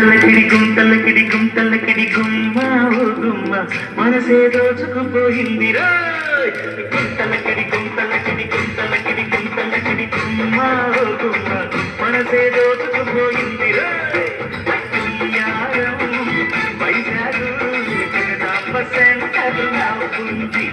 తలకిడి గుంతలకిడి గుంతలకిడి గుమ్మ ఓ గుమ్మ మనసే దోచుకుపోయింది రోయ్. గుంతలకిడి గుంతలకిడి గుంతలకిడి గుంతలకిడి గుమ్మ ఓ గుమ్మ మనసే దోచుకుపోయింది రోయ్. ఉయ్యారం, వైజాగ్ జగదాంబ సెంటర్ నవ్వుంది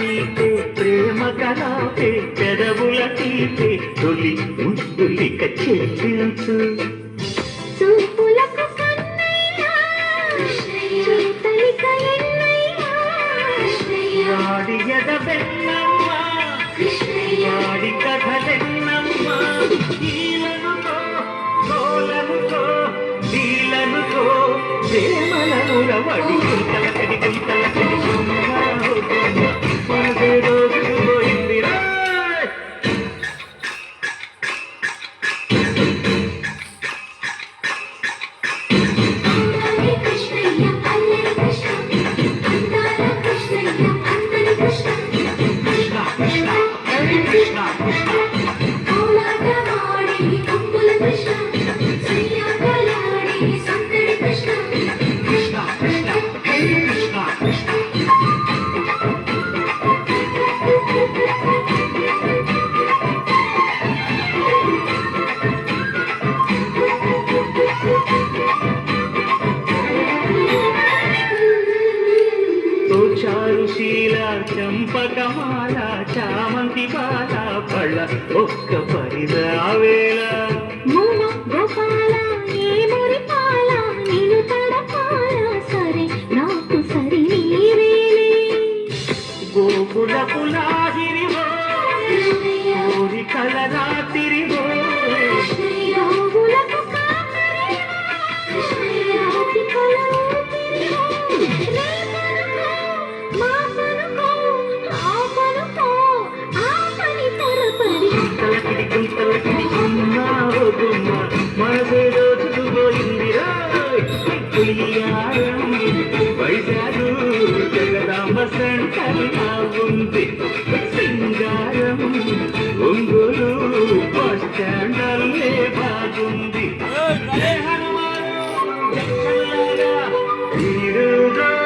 సమీపే ప్రేమ కలాపే పెదవుల తీపే తొలి ముద్దులిక చెల్లించు చూపులకు కన్నయ్య వాడి ఎదబెన్నమ్మ వాడి కథలెన్నమ్మ ఈలనుకో కోలనుకో నీలనుకో ప్రేమల మురవడి గుంతలకడి గుంతలకడి గుమ్మ Krishna, Krishna. చారుశీల చంపకమాల చామంతి బాల పళ్ళ ఒక్క పరిదావేళ గోపాల గోకుల పులాహిరివో కోరికల రాత్రివో పులియారం వైజాగ్ జగదాంబ సెంటర్ ఉంది సింగారం ఒంగోలు బస్ స్టాండ్